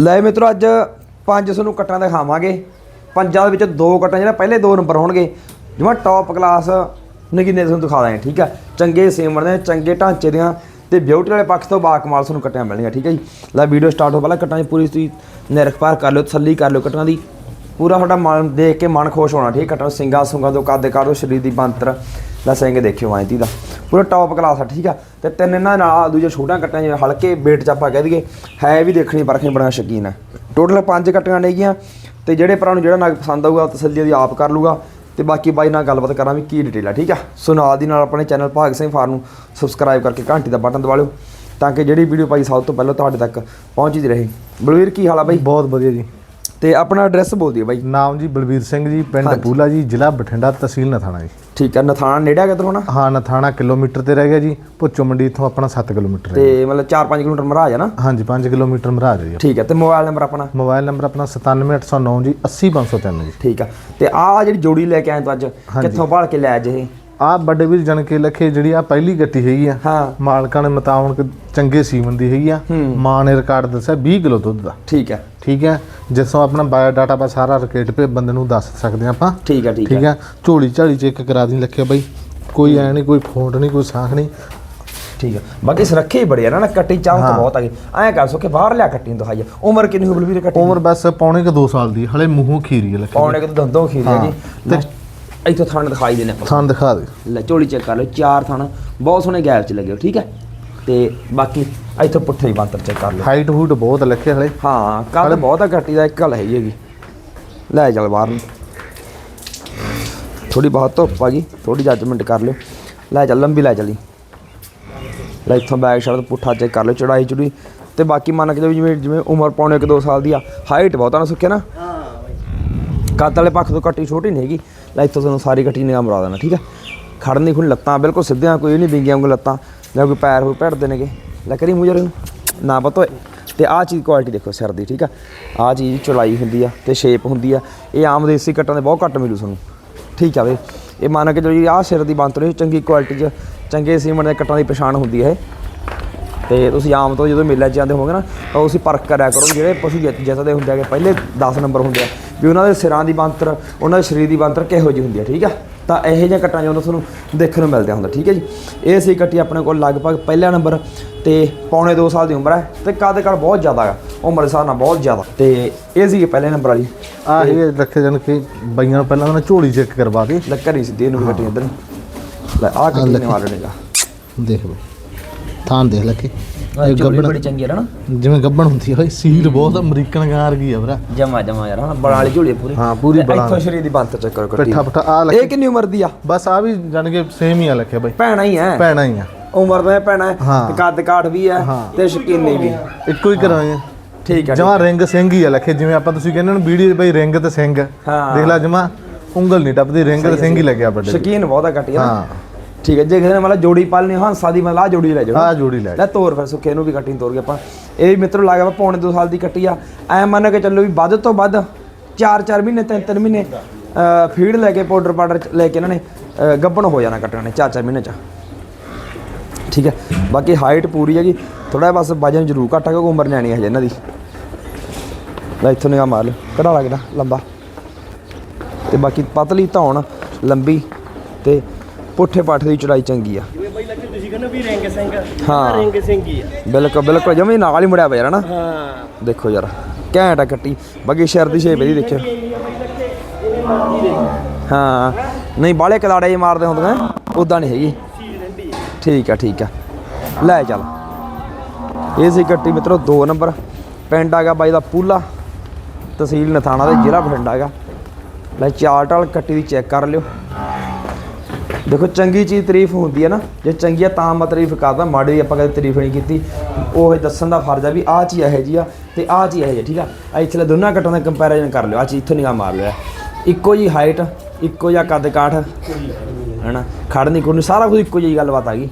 ਲੈ ਮਿੱਤਰੋ, ਅੱਜ ਪੰਜ ਤੁਹਾਨੂੰ ਕੱਟਾਂ ਦਿਖਾਵਾਂਗੇ। ਪੰਜਾਂ ਦੇ ਵਿੱਚ ਦੋ ਕੱਟਾਂ, ਜਿਹੜਾ ਪਹਿਲੇ ਦੋ ਨੰਬਰ ਹੋਣਗੇ। ਜਿਵੇਂ ਟੌਪ ਕਲਾਸ ਨਗੀਨੇ ਤੁਹਾਨੂੰ ਦਿਖਾ ਦਾਂਗੇ, ਠੀਕ ਆ ਚੰਗੇ ਸੀਮਣ ਦੇ ਚੰਗੇ ਢਾਂਚੇ ਦੀਆਂ ਤੇ ਬਿਊਟੀ ਵਾਲੇ ਪੱਖ ਤੋਂ ਬਾ ਕਮਾਲ ਤੁਹਾਨੂੰ ਕੱਟਾਂ ਮਿਲਣਗੀਆਂ, ਠੀਕ ਹੈ ਜੀ? ਲੈ ਵੀਡੀਓ ਸਟਾਰਟ ਹੋ, ਪਹਿਲਾਂ ਕੱਟਾਂ ਦੀ ਪੂਰੀ ਤੁਸੀਂ ਨਿਰਖ ਪਾਰ ਕਰ ਲਿਓ, ਤਸੱਲੀ ਕਰ ਲਿਓ ਕੱਟਾਂ ਦੀ। ਪੂਰਾ ਤੁਹਾਡਾ ਮਨ ਦੇਖ ਕੇ ਮਨ ਖੁਸ਼ ਹੋਣਾ, ਠੀਕ ਹੈ? ਕੱਟਾਂ ਸਿੰਗਾ ਸੁੰਗਾ ਤੋਂ ਕੱਦ ਕਾੜੋ ਸਰੀਰ ਦੀ ਬੰਤਰ ਲੈ ਸਿੰਘ ਦੇਖਿਓ ਐਂ ਤੀ ਦਾ। ਪੂਰਾ ਟੌਪ ਕਲਾਸ ਆ, ਠੀਕ ਆ? ਤੇ ਤਿੰਨ ਇਹਨਾਂ ਨਾਲ ਦੂਜੇ ਛੋਟੀਆਂ ਕੱਟਾਂ ਜਿਵੇਂ ਹਲਕੇ ਵੇਟ ਚ ਆਪਾਂ ਕਹਿ ਦਈਏ, ਹੈ ਵੀ ਦੇਖਣੀ, ਪਰਖਣੀ, ਬੜਾ ਸ਼ਕੀਨ ਹੈ ਟੋਟਲ ਪੰਜ ਕੱਟੀਆਂ ਨੇਗੀਆਂ ਤੇ ਜਿਹੜੇ ਭਰਾ ਨੂੰ ਜਿਹੜਾ ਨਗ ਪਸੰਦ ਆਊਗਾ ਤਸੱਲੀ ਦੀ ਆਪ ਕਰ ਲੂਗਾ। ਤੇ ਬਾਕੀ ਬਾਈ ਨਾਲ ਗੱਲਬਾਤ ਕਰਾਂ ਵੀ ਕੀ ਡਿਟੇਲ ਆ, ਠੀਕ ਆ? ਸੋ ਨਾਲ ਦੀ ਨਾਲ ਆਪਣੇ ਚੈਨਲ ਭਾਗ ਸਿੰਘ ਫਾਰ ਨੂੰ ਸਬਸਕ੍ਰਾਈਬ ਕਰਕੇ ਘੰਟੀ ਦਾ ਬਟਨ ਦਬਾ ਲਿਓ, ਤਾਂ ਕਿ ਜਿਹੜੀ ਵੀਡੀਓ ਪਾਈ ਸਭ ਤੋਂ ਪਹਿਲਾਂ ਤੁਹਾਡੇ ਤੱਕ ਪਹੁੰਚਦੀ ਰਹੇ। ਬਲਵੀਰ, ਕੀ ਹਾਲ ਆ ਬਾਈ? ਬਹੁਤ ਵਧੀਆ ਜੀ। ਤੇ ਆਪਣਾ ਐਡਰੈਸ ਬੋਲ ਦਿਓ ਬਾਈ। ਨਾਮ ਜੀ ਬਲਵੀਰ ਸਿੰਘ ਜੀ ਪਿੰਡ। ਪੂਲਾ ਜੀ ਜ਼ਿਲ੍ਹਾ ਬਠਿੰਡਾ ਤਹਿਸੀਲ ਨਥਾਣਾ ਜੀ। ਠੀਕ ਆ ਨਥਾਣਾ ਨੇੜੇ ਕਿੱਧਰ ਹੋਣਾ ਹਾਂ ਨਥਾਣਾ ਕਿਲੋਮੀਟਰ ਤੇ ਰਹਿ ਗਿਆ ਜੀ। ਭੁੱਚੋ ਮੰਡੀ ਇੱਥੋਂ ਆਪਣਾ 7 ਕਿਲੋਮੀਟਰ ਹੈ ਤੇ ਮਤਲਬ 4-5 ਕਿਲੋਮੀਟਰ ਮਰਾਜ ਆ ਨਾ? ਹਾਂਜੀ 5 ਕਿਲੋਮੀਟਰ ਮਰਾਜ ਹੈ ਜੀ। ਠੀਕ ਹੈ ਤੇ ਮੋਬਾਈਲ ਨੰਬਰ ਆਪਣਾ? ਮੋਬਾਈਲ ਨੰਬਰ ਆਪਣਾ 97809 ਜੀ 80503 ਜੀ। ਠੀਕ ਆ ਤੇ ਆ ਜਿਹੜੀ ਜੋੜੀ ਲੈ ਕੇ ਆਏ ਤੂੰ ਅੱਜ ਕਿੱਥੋਂ ਭਾਲ ਕੇ ਲੈ ਇਹ? ਆ ਵੱਡੇ ਵੀਰ ਜਣ ਕੇ ਲਖੇ ਜਿਹੜੀ ਆ ਪਹਿਲੀ ਗੱਟੀ ਹੈਗੀ ਆ। ਹਾਂ। ਮਾਲਕਾਂ ਨੇ ਮਤਾਵਣ ਚੰਗੇ ਸੀਮਨ ਦੀ ਹੈਗੀ ਆ। ਮਾਂ ਨੇ ਰਿਕਾਰਡ ਦੱਸਿਆ 20 ਕਿਲੋ ਦੁੱਧ ਦਾ। ਠੀਕ ਹੈ ਠੀਕ ਹੈ ਜਿਸੋਂ ਆਪਣਾ ਬਾਇਓ ਡਾਟਾ ਬਾ ਸਾਰਾ ਰਿਕੇਟ ਪੇ ਬੰਦੇ ਨੂੰ ਦੱਸ ਸਕਦੇ ਹਾਂ ਆਪਾਂ। ਠੀਕ ਹੈ ਠੀਕ ਹੈ ਠੀਕ ਹੈ ਝੋਲੀ ਝਾਲੀ ਚੈੱਕ ਕਰਾ ਦੀ ਲੱਖਿਆ ਬਾਈ। ਕੋਈ ਐ ਨਹੀਂ ਕੋਈ ਫੋਟ ਨਹੀਂ ਕੋਈ ਸਾਖ ਨਹੀਂ। ਠੀਕ ਹੈ ਬਾਕੀ ਸੁਰੱਖੇ ਹੀ ਬੜੇ ਆ ਨਾ ਕੱਟੀ ਚਾਹ ਤਾਂ ਬਹੁਤ ਆ ਗਈ। ਐਂ ਕਰ ਸੋ ਕਿ ਬਾਹਰ ਲਿਆ ਕੱਟੀ ਦਿਖਾਈ। ਉਮਰ ਕਿੰਨੀ ਹੋ ਬਲਵੀਰ ਕੱਟੀ ਉਮਰ ਬਸ ਪੌਣੇ ਕ 2 ਸਾਲ ਦੀ ਹਲੇ ਮੂੰਹੋਂ ਖੀਰੀ ਹੈ ਲੱਖਿਆ ਪੌਣੇ ਕਿ ਦੰਦੋਂ ਖੀਰ ਹੈ। ਜੀ। ਤੇ- ਇੱਥੋਂ ਥਣ ਦਿਖਾਈ ਦੇਣੇ ਆਪਾਂ। ਦਿਖਾ ਦੇ। ਲੈ ਝੋਲੀ ਚੈੱਕ ਕਰ ਲਓ ਚਾਰ ਥਣ ਬਹੁਤ ਸੋਹਣੇ ਗੈਪ ਚ ਲੱਗੇ ਹੋ, ਠੀਕ ਹੈ? ਤੇ ਬਾਕੀ ਇੱਥੋਂ ਪੁੱਠੇ ਹੀ ਬੰਤਰ ਚੈੱਕ ਕਰ ਲਓ। ਹਾਈਟ ਹੂਟ ਬਹੁਤ ਲੱਖਿਆ ਹਲੇ। ਹਾਂ ਕੱਲ ਬਹੁਤ ਆ ਕੱਟੀ ਦਾ ਇੱਕ ਗੱਲ ਹੈਗੀ ਹੈਗੀ। ਲੈ ਚੱਲ ਬਾਹਰ ਨੂੰ। ਥੋੜੀ ਬਹੁਤ ਧੁੱਪ ਆ ਗਈ ਥੋੜੀ ਜੱਜਮੈਂਟ ਕਰ ਲਿਓ। ਲੈ ਚੱਲ ਲੰਬੀ ਲੈ ਚੱਲੀ। ਲੈ ਇੱਥੋਂ ਬੈਕ ਤੋਂ ਪੁੱਠਾ ਚੈੱਕ ਕਰ ਲਿਓ ਚੜਾਈ ਚੁੜੀ ਤੇ ਬਾਕੀ ਮੰਨ ਕੇ ਚੱਲੋ ਜਿਵੇਂ ਜਿਵੇਂ ਉਮਰ ਪੌਣੇ ਇੱਕ ਦੋ ਸਾਲ ਦੀ ਆ ਹਾਈਟ ਬਹੁਤ ਆ ਨਾ ਸੁੱਖਿਆ ਨਾ? ਕੱਦ ਵਾਲੇ ਪੱਖ ਤੋਂ ਕੱਟੀ ਛੋਟੀ ਨਹੀਂ ਹੈਗੀ। ਲੈ ਇੱਥੋਂ ਤੁਹਾਨੂੰ ਸਾਰੀ ਕੱਟੀ ਨਿਗਾਹ ਮਰਾ ਦੇਣਾ, ਠੀਕ ਹੈ? ਖੜਨ ਦੀ ਖੁਣ ਲੱਤਾਂ, ਬਿਲਕੁਲ ਸਿੱਧੀਆਂ ਕੋਈ ਨਹੀਂ ਵਿੰਗੀਆਂ ਵਾਂਗੂ ਲੱਤਾਂ, ਜਾਂ ਕੋਈ ਪੈਰ ਹੋਏ ਭੜਦੇ ਨੇਗੇ। ਲੈ ਕਰੀ ਮੂੰਹ ਜਰੇ ਨੂੰ ਨਾ ਪਤੋ ਤੇ ਆਹ ਚੀਜ਼ ਕੁਆਲਿਟੀ ਦੇਖੋ ਸਿਰ ਦੀ, ਠੀਕ ਆ? ਆਹ ਚੀਜ਼ ਚੌੜਾਈ ਹੁੰਦੀ ਆ ਤੇ ਸ਼ੇਪ ਹੁੰਦੀ ਆ। ਇਹ ਆਮ ਦੇਸੀ ਕੱਟਾਂ ਦੇ ਬਹੁਤ ਘੱਟ ਮਿਲੂ ਤੁਹਾਨੂੰ ਠੀਕ ਆ ਵੇ ਇਹ ਮੰਨ ਕੇ ਜਿਹੜੀ ਆਹ ਸਿਰ ਦੀ ਬੰਤਰੇ ਚੰਗੀ ਕੁਆਲਿਟੀ 'ਚ ਚੰਗੇ ਸੀਮੈਂਟ ਦੇ ਕੱਟਾਂ ਦੀ ਪਛਾਣ ਹੁੰਦੀ ਹੈ ਇਹ। ਤੇ ਤੁਸੀਂ ਆਮ ਤੋਂ ਜਦੋਂ ਮੇਲੇ 'ਚ ਜਾਂਦੇ ਹੋਗੇ ਨਾ ਤਾਂ ਤੁਸੀਂ ਪਰਖ ਕਰਿਆ ਕਰੋ ਜਿਹੜੇ ਪਸ਼ੂ ਜਿੱਤ ਜਿੱਤਦੇ ਹੁੰਦੇ ਆਗੇ ਪਹਿਲੇ 10 ਨੰਬਰ ਹੁੰਦੇ ਆ ਵੀ ਉਹਨਾਂ ਦੇ ਸਿਰਾਂ ਦੀ ਬੰਤਰ ਉਹਨਾਂ ਦੇ ਸਰੀਰ ਦੀ ਬੰਤਰ ਕਿਹੋ ਜਿਹੀ ਹੁੰਦੀ ਆ ਠੀਕ ਆ? ਤਾਂ ਇਹੋ ਜਿਹੀਆਂ ਕੱਟਾਂ ਜਦੋਂ ਤੁਹਾਨੂੰ ਦੇਖਣ ਨੂੰ ਮਿਲਦੇ ਹੁੰਦਾ ਠੀਕ ਹੈ ਜੀ? ਇਹ ਸੀ ਕੱਟੀ ਆਪਣੇ ਕੋਲ ਲਗਭਗ ਪਹਿਲਾ ਨੰਬਰ ਤੇ ਪੌਣੇ 2 ਸਾਲ ਦੀ ਉਮਰ ਹੈ ਤੇ ਕੱਦ ਕਾਠ ਬਹੁਤ ਜ਼ਿਆਦਾ ਹੈ ਉਮਰ ਦੇ ਹਿਸਾਬ ਨਾਲ ਬਹੁਤ ਜ਼ਿਆਦਾ ਤੇ ਇਹ ਸੀ ਪਹਿਲੇ ਨੰਬਰ ਵਾਲੀ। ਆ ਇਹ ਰੱਖੇ ਜਣ ਕੇ ਬਾਈਆਂ ਨੂੰ ਪਹਿਲਾਂ ਉਹਨਾਂ ਝੋਲੀ ਚੈੱਕ ਕਰਵਾ ਕੇ। ਲੱਕਰ ਹੀ ਸਿੱਧੀ ਇਹਨੂੰ ਕੱਟੀ ਇੱਧਰ। ਲੈ ਆਹ ਕੱਟੀ ਨੇ ਮਾਰਣੇਗਾ ਦੇਖ ਬਈ ਥਾਂ ਦੇਖ ਲੱਖੇ ਇਹ ਗੱਬੜ ਬੜੀ ਚੰਗੀ ਹੈ ਨਾ। ਜਿਵੇਂ ਗੱਬਣ ਹੁੰਦੀ ਹੈ ਸੀਲ ਬਹੁਤ ਅਮਰੀਕਨ ਗਾਂ ਵਰਗੀ ਆ ਭਰਾ। ਜਮਾ ਜਮਾ ਯਾਰ ਹਨਾ ਬੜਾ ਵਾਲੀ ਝੋਲੀ ਆ ਪੂਰੀ। ਹਾਂ, ਪੂਰੀ ਤੇ ਇੱਥੋਂ ਸ਼ਰੀਰ ਦੀ ਬੰਤ ਚੈੱਕ ਕਰੋ ਕੱਟੀ ਪਿੱਠਾ ਪਿੱਠਾ ਆ ਇਹ ਲੱਖੇ ਕਿੰਨੀ ਉਮਰ ਦੀ ਆ? ਬਸ ਆ ਵੀ ਜਾਣ ਕੇ ਸੇਮ ਹੀ ਆ ਲੱਖੇ ਬਾਈ। ਭੈਣਾ ਹੀ ਹੈ ਭੈਣਾ ਹੀ ਆ। ਉਮਰ ਦਾ ਭੈਣਾ ਹੈ ਹਾਂ। ਤੇ ਕੱਦ ਕਾਠ ਵੀ ਹੈ ਹਾਂ। ਤੇ ਸ਼ਕੀਨੀ ਵੀ। ਇੱਕੋ ਹੀ ਕਰਾਂਗੇ ਠੀਕ ਹੈ ਜਮਾ ਰਿੰਗ ਸਿੰਘ ਹੀ ਆ ਲੱਖੇ ਜਿਵੇਂ ਆਪਾਂ ਤੁਸੀਂ ਕਹਿੰਦੇ ਹੋ ਨਾ ਵੀਡੀਓ ਬਈ ਰਿੰਗ ਤੇ ਸਿੰਘ। ਹਾਂ। ਦੇਖ ਲੈ ਜਮਾ ਉਂਗਲ ਨਹੀਂ ਟੱਪਦੀ ਰਿੰਗ ਤੇ ਸਿੰਘ ਹੀ ਲੱਗਿਆ ਵੱਡੇ ਸ਼ਕੀਨ ਬਹੁਤ ਆ ਹਾਂ ਹਾਂ। ਠੀਕ ਹੈ ਜੇ ਕਿਸੇ ਨੇ ਮਤਲਬ ਜੋੜੀ ਪਾਲਣੀ ਹੰਸਾ ਦੀ ਮਤਲਬ ਆ ਜੋੜੀ ਲੈ ਜਾਓ। ਆ ਜੋੜੀ ਲੈ ਲੈ ਤੋਰ ਫਿਰ ਸੁੱਕੇ ਨੂੰ ਵੀ ਕੱਟੀ ਤੋਰ ਗਏ ਆਪਾਂ। ਇਹ ਵੀ ਮਿੱਤਰੋ ਲੱਗਾ ਵਾ ਪੌਣੇ 2 ਸਾਲ ਦੀ ਕੱਟੀ ਆ। ਐ ਮੰਨ ਕੇ ਚੱਲੋ ਵੀ ਵੱਧ ਤੋਂ ਵੱਧ 4-4 ਮਹੀਨੇ 3-3 ਮਹੀਨੇ ਫੀਡ ਲੈ ਕੇ ਪਾਊਡਰ ਪਾਊਡਰ ਲੈ ਕੇ ਇਹਨਾਂ ਨੇ ਗੱਭਣ ਹੋ ਜਾਣਾ ਕੱਟਣਾ ਨੇ 4-4 ਮਹੀਨੇ ਚ। ਠੀਕ ਹੈ ਬਾਕੀ ਹਾਈਟ ਪੂਰੀ ਹੈਗੀ। ਥੋੜਾ ਬਸ ਵਜਨ ਜ਼ਰੂਰ ਘੱਟ ਕਿਉਂਕਿ ਉਮਰ ਨਿਆਣੀ ਹੈ ਹਜੇ ਇਹਨਾਂ ਦੀ। ਲੈ ਇੱਥੋਂ ਨਿਗਾਹ ਮਾਰ ਲਿਓ। ਕਢਾ ਲੱਗਦਾ ਲੰਬਾ। ਤੇ ਬਾਕੀ ਪਤਲੀ ਧੌਣ ਲੰਬੀ ਤੇ ਪੁੱਠੇ ਪਾਠ ਦੀ ਚੜਾਈ ਚੰਗੀ ਆ। ਜਿਵੇਂ ਬਾਈ ਲੱਗੇ ਤੁਸੀਂ ਕਹਿੰਦੇ ਵੀ ਰਿੰਗ ਸਿੰਘ ਹਾਂ। ਰਿੰਗ ਸਿੰਘ ਹੀ ਆ। ਬਿਲਕੁਲ ਬਿਲਕੁਲ ਜਮੇ ਨਾਲ ਹੀ ਮੁੜਿਆ ਪਿਆ ਯਾਰ ਨਾ ਹਾਂ। ਦੇਖੋ ਯਾਰ ਘੈਂਟ ਆ ਕੱਟੀ। ਬਾਕੀ ਦੀ ਸ਼ੇਪ ਇਹਦੀ ਦੇਖਿਓ। ਦੇ। ਹਾਂ। ਨਹੀਂ ਬਾਲੇ ਕਲਾੜੇ ਜੇ ਮਾਰਦੇ ਹੁੰਦੇ ਨੇ ਉਦਾਂ ਨਹੀਂ ਹੈਗੀ। ਠੀਕ ਆ ਠੀਕ ਆ। ਲੈ ਚੱਲ। ਇਹ ਸੀ ਕੱਟੀ ਮਿੱਤਰੋ 2 ਨੰਬਰ। ਪਿੰਡ ਆਗਾ ਬਾਈ ਦਾ ਪੂਲਾ। ਤਹਿਸੀਲ ਨਥਾਣਾ ਦੇ ਜ਼ਿਲ੍ਹਾ ਬਠਿੰਡਾ ਹੈਗਾ। ਲੈ ਚਾਰ ਟਾਲ ਕੱਟੀ ਦੀ ਚੈੱਕ ਕਰ ਲਿਓ। ਦੇਖੋ ਚੰਗੀ ਚੀਜ਼ ਤਾਰੀਫ ਹੁੰਦੀ ਹੈ ਨਾ, ਜੇ ਚੰਗੀ ਆ ਤਾਂ ਮੈਂ ਤਾਰੀਫ ਕਰਦਾ, ਮਾੜੀ ਆਪਾਂ ਕਦੇ ਤਾਰੀਫ ਨਹੀਂ ਕੀਤੀ। ਉਹ ਦੱਸਣ ਦਾ ਫਰਜ਼ ਆ ਵੀ ਆਹ ਚੀਜ਼ ਇਹੋ ਜੀ ਆ ਤੇ ਆਹ ਚੀਜ਼ ਇਹੋ ਜੀ ਠੀਕ ਆ? ਆ ਇੱਥੇ ਦੋਨਾਂ ਕੱਟਾਂ ਦਾ ਕੰਪੈਰੀਜ਼ਨ ਕਰ ਲਿਓ ਆ ਚੀਜ਼ ਇੱਥੋਂ ਨਿਗਾਹ ਮਾਰ ਲਿਆ ਇੱਕੋ ਜੀ ਹਾਈਟ ਇੱਕੋ ਜਿਹਾ ਕੱਦ ਕਾਠ ਹੈਨਾ? ਖੜਨੀ ਕੁੜਨੀ ਸਾਰਾ ਕੁਝ ਇੱਕੋ ਜਿਹੀ ਗੱਲਬਾਤ ਆ ਗਈ।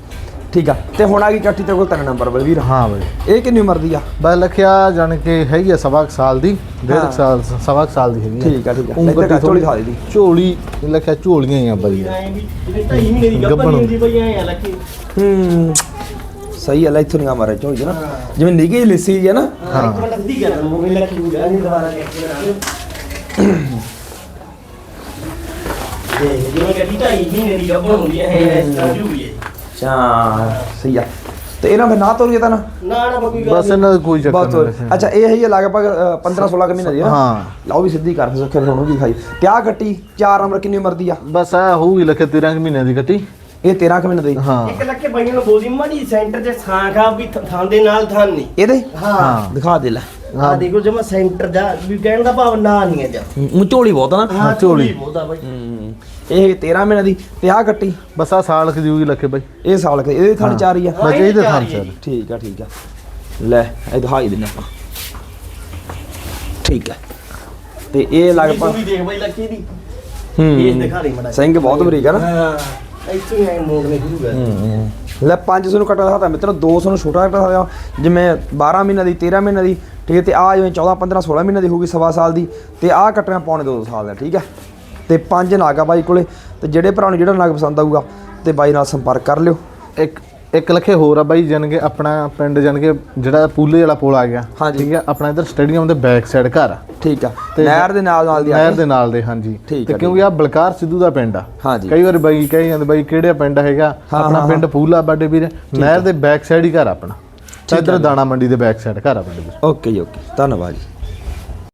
ਠੀਕ ਆ। ਤੇ ਹੁਣ ਆ ਗਈ ਕੱਟੀ ਤੇ ਕੋਲ ਤਿੰਨ ਨੰਬਰ ਬਲਵੀਰ। ਹਾਂ ਬਾਈ। ਇਹ ਕਿੰਨੀ ਉਮਰ ਦੀ ਆ? ਬਸ ਲਖਿਆ ਜਾਣ ਕੇ ਹੈਗੀ ਆ ਸਵਾ ਕੁ ਸਾਲ ਦੀ ਡੇਢ ਹਾਂ। ਕੁ ਸਾਲ ਸਵਾ ਕੁ ਸਾਲ ਦੀ ਹੈਗੀ ਆ। ਠੀਕ ਆ, ਠੀਕ ਆ। ਗੱਡੀ ਕਰ, ਝੋਲੀ ਦਿਖਾ ਦੇ ਦੀ। ਝੋਲੀ ਲਖਿਆ ਝੋਲੀਆਂ ਹੀ ਆ ਬਾਈ। ਐਂ ਵੀ ਜਿਹੜੇ ਢਾਈ ਮਹੀਨੇ ਦੀ ਗੱਭਣ ਗੱਭਣ। ਹੁੰਦੀ ਬਈ ਐਂ ਆ ਲੱਗੇ ਹੂੰ। ਸਹੀ ਹੈ ਲੈ ਇੱਥੋਂ ਨਿਗਾ ਮਾਰੇ ਝੋਲੀ 'ਚ ਨਾ। ਜਿਵੇਂ ਨਿੱਘੀ ਲੱਸੀ ਜੀ ਹੈ ਨਾ। ਹਾਂ। ਇੱਕ ਮਿੰਟ ਦੀ ਗੱਲ ਉਹ ਮੇਲਾ ਕਿਉਂ ਗਿਆ ਨਹੀਂ ਦੁਬਾਰਾ ਲੈ ਕੇ ਆਣਾ ਇਹ ਜਿਵੇਂ ਗੱਡੀ ਢਾਈ ਮਹੀਨੇ ਦੀ ਗੱਭਣ ਹੁੰਦੀ ਹੈ ਇਹ ਇਸ ਤਰ੍ਹਾਂ ਜੂਗੀ ਹੈ ਚਾ ਸਹੀ ਆ। ਤੇ ਇਹਨਾਂ ਫਿਰ ਨਾ ਤੋਰੀਏ ਤਾਂ ਨਾ? ਨਾ ਨਾ ਕੋਈ ਗੱਲ ਬਸ ਇਹਨਾਂ ਦਾ ਕੋਈ ਚੱਕਰ ਬਸ ਨਹੀਂ ਅੱਛਾ ਇਹ ਹੈ ਲਗਭਗ 15 16 ਕੁ ਮਹੀਨੇ ਦੀ ਹੈ ਨਾ? ਹਾਂ। ਲਓ ਵੀ ਸਿੱਧੀ ਕਰ ਸੁੱਖੇ ਤੁਹਾਨੂੰ ਵੀ ਖਾਈ ਤੇ ਆਹ ਕੱਟੀ ਚਾਰ ਨੰਬਰ ਕਿੰਨੀ ਉਮਰ ਦੀ ਆ? ਬਸ ਆ ਹੋਊਗੀ ਲਖੇ 13 ਕੁ ਮਹੀਨਿਆਂ ਦੀ ਕੱਟੀ। ਇਹ 13 ਕੁ ਮਹੀਨੇ ਦੀ। ਹਾਂ। ਇੱਕ ਲੱਕੇ ਬਾਈਆਂ ਨੂੰ ਬੋਲੀ ਮਾੜੀ ਸੈਂਟਰ 'ਚ ਥਾਂ ਖਾ ਵੀ ਥ- ਦੇ ਨਾਲ ਥਾਂ ਨਹੀਂ। ਇਹਦੇ? ਹਾਂ। ਦਿਖਾ ਦੇ ਲੈ। ਆ ਦੇਖੋ ਜਮਾ ਸੈਂਟਰ ਦਾ ਵੀ ਕਹਿਣ ਦਾ ਭਾਵ ਨਾ ਨਹੀਂ ਹੈ ਜਾ ਝੋਲੀ ਬਹੁਤ ਆ ਨਾ। ਹਾਂ ਝੋਲੀ। ਬਹੁਤਾ ਬਾਈ। ਹੂੰ। ਇਹ 13 ਮਹੀਨੇ ਦੀ ਤੇ ਆਹ ਕੱਟੀ। ਬਸ ਆ ਸਾਲ ਕ ਦਿਊਗੀ ਲਖੇ ਬਾਈ। ਇਹ ਸਾਲ ਕੇ ਇਹਦੇ ਥਣ ਚਾਰ ਹੀ ਆ। ਹਾਂ, ਬਸ ਇਹ ਇਹਦੇ ਚਾਰ ਥਾਂ ਹੀ ਹੈ ਚੱਲ ਜੀ। ਠੀਕ ਆ ਠੀਕ ਆ। ਲੈ ਇਹ ਦਿਖਾਈ ਦਿੰਨੇ ਆਪਾਂ। ਠੀਕ ਆ। ਤੇ ਇਹ ਲਗਭਗ ਵੀ ਦੇਖ ਬਾਈ ਲੱਕੀ ਦੀ। ਇਹ ਹੂੰ ਦਿਖਾ ਰਹੀ ਮੜਾ ਸਿੰਘ ਬਹੁਤ ਬਰੀਕ ਆ ਨਾ। ਹਾਂ। ਇੱਥੇ ਹੀ ਐ ਮੋੜ ਨੇ ਸ਼ੁਰੂ ਕਰ ਲੈ 500 ਨੂੰ ਕੱਟਾ ਦਿਖਾਤਾ। ਮਿੱਤਰੋ 200 ਨੂੰ ਛੋਟਾ ਕੱਟਾ ਦਿਖਾਇਆ ਜਿਵੇਂ 12 ਮਹੀਨੇ ਦੀ 13 ਮਹੀਨੇ ਦੀ ਠੀਕ ਹੈ ਤੇ ਆ ਜਿਵੇਂ 14 15 16 ਮਹੀਨੇ ਦੀ ਹੋਊਗੀ ਸਵਾ ਸਾਲ ਦੀ। ਤੇ ਆ ਕੱਟਣਾ ਪੌਣੇ 2 ਸਾਲ ਦਾ ਠੀਕ ਹੈ ਤੇ ਪੰਜ ਨਾਗ ਆ ਬਾਈ ਕੋਲੇ ਤੇ ਜਿਹੜੇ ਭਰਾ ਨੂੰ ਜਿਹੜਾ ਨਾਗ ਪਸੰਦ ਆਊਗਾ ਤੇ ਬਾਈ ਨਾਲ ਸੰਪਰਕ ਕਰ ਲਿਓ। ਇੱਕ ਇੱਕ ਲਖੇ ਹੋਰ ਆ ਬਾਈ ਜਾਨ ਕੇ ਆਪਣਾ ਪਿੰਡ ਜਾਨ ਕੇ ਜਿਹੜਾ ਪੂਲੇ ਵਾਲਾ ਪੁਲ ਆ ਗਿਆ। ਹਾਂਜੀ। ਠੀਕ ਹੈ ਆਪਣਾ ਇਧਰ ਸਟੇਡੀਅਮ ਦੇ ਬੈਕ ਸਾਈਡ ਘਰ ਆ। ਠੀਕ ਆ। ਤੇ ਨਹਿਰ ਦੇ ਨਾਲ ਨਾਲ ਦੀ ਆ ਨਹਿਰ ਦੇ ਨਾਲ ਦੇ ਹਾਂਜੀ। ਠੀਕ ਤੇ ਆ, ਕਿਉਂਕਿ ਆ ਬਲਕਾਰ ਸਿੱਧੂ ਦਾ ਪਿੰਡ ਆ। ਹਾਂਜੀ। ਕਈ ਵਾਰ ਬਾਈ ਕਹੀ ਜਾਂਦੇ ਬਾਈ ਕਿਹੜਾ ਪਿੰਡ ਹੈਗਾ? ਆਪਣਾ ਪਿੰਡ ਪੂਲਾ ਬਾਡੇ ਵੀਰ। ਨਹਿਰ ਦੇ ਬੈਕ ਸਾਈਡ ਹੀ ਘਰ ਆ ਆਪਣਾ। ਤਾਂ ਇਧਰ ਦਾਣਾ ਮੰਡੀ ਦੇ ਬੈਕ ਸਾਈਡ ਘਰ ਆ ਪਿੰਡ ਵੀਰ। ਓਕੇ ਜੀ ਓਕੇ ਧੰਨਵਾਦ ਜੀ।